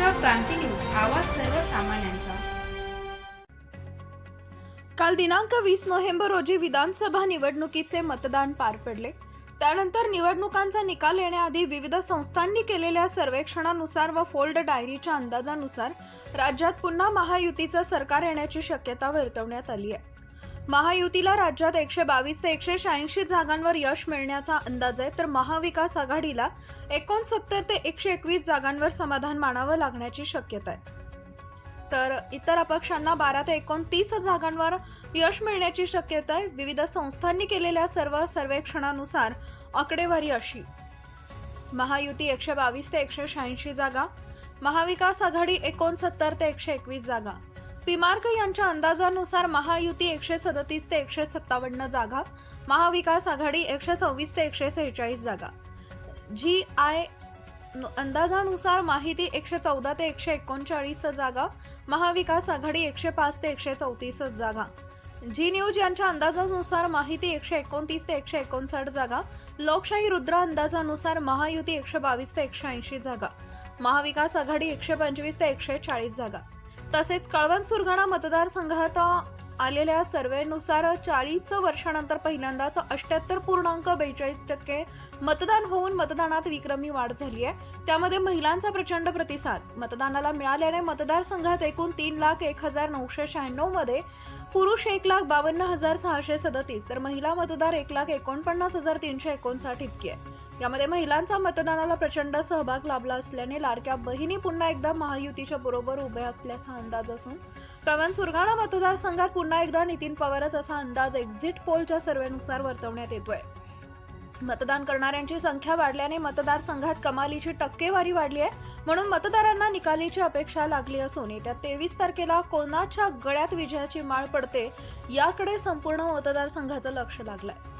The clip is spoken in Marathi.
महाराष्ट्र क्रांती न्यूज आवाज सर्वसामान्यांचा. काल दिनांक वीस नोव्हेंबर रोजी विधानसभा निवडणुकीचे मतदान पार पडले. त्यानंतर निवडणुकांचा निकाल येण्याआधी विविध संस्थांनी केलेल्या सर्वेक्षणानुसार व फोल्ड डायरीच्या अंदाजानुसार राज्यात पुन्हा महायुतीचं सरकार येण्याची शक्यता वर्तवण्यात आली आहे. महायुतीला राज्यात एकशे बावीस ते एकशे शहाऐंशी जागांवर यश मिळण्याचा अंदाज आहे तर महाविकास आघाडीला एकोणसत्तर ते एकशे एकवीस जागांवर समाधान मानावं लागण्याची शक्यता आहे. तर इतर अपक्षांना बारा ते एकोणतीस जागांवर यश मिळण्याची शक्यता आहे. विविध संस्थांनी केलेल्या सर्व सर्वेक्षणानुसार आकडेवारी अशी. महायुती एकशे बावीस ते एकशे शहाऐंशी जागा महाविकास आघाडी एकोणसत्तर ते एकशे एकवीस जागा. पिमार्क यांच्या अंदाजानुसार महायुती एकशे सदतीस ते एकशे सत्तावन्न जागा महाविकास आघाडी एकशे सव्वीस ते एकशे सेहेचाळीस जागा. जी आय अंदाजानुसार माहिती एकशे चौदा ते एकशे एकोणचाळीस जागा महाविकास आघाडी एकशे पाच ते एकशे चौतीस जागा. जी न्यूज यांच्या अंदाजानुसार माहिती एकशे एकोणतीस ते एकशे एकोणसाठ जागा लोकशाही रुद्र अंदाजानुसार महायुती एकशे बावीस ते एकशे ऐंशी जागा महाविकास आघाडी एकशे पंचवीस ते एकशे चाळीस जागा. तसेच कळवण सुरगाणा मतदारसंघात आलेल्या सर्वेनुसार चाळीस वर्षानंतर पहिल्यांदाच अठ्याहत्तर पूर्णांक बेचाळीस टक्के मतदान होऊन मतदानात विक्रमी वाढ झाली आहे. त्यामध्ये महिलांचा प्रचंड प्रतिसाद. मतदानाला मिळाल्याने मतदारसंघात एकूण तीन लाख एक हजार नऊशे शहाण्णवमध्ये पुरुष एक लाख बावन्न हजार सहाशे सदतीस तर महिला मतदार एक लाख एकोणपन्नास हजार तीनशे एकोणसाठ इतकी आहे. यामध्ये महिलांचा मतदानाला प्रचंड सहभाग लाभला असल्याने लाडक्या बहिणी पुन्हा एकदा महायुतीच्या बरोबर उभ्या असल्याचा अंदाज असून कळवण सुरगाणा मतदारसंघात पुन्हा एकदा नितीन पवारच असा अंदाज एक्झिट पोलच्या सर्वेनुसार वर्तवण्यात येतोय. मतदान करणाऱ्यांची संख्या वाढल्याने मतदारसंघात कमालीची टक्केवारी वाढली आहे म्हणून मतदारांना निकालीची अपेक्षा लागली असून येत्या तेवीस तारखेला कोणाच्या गळ्यात विजयाची माळ पडते याकडे संपूर्ण मतदारसंघाचं लक्ष लागलंय.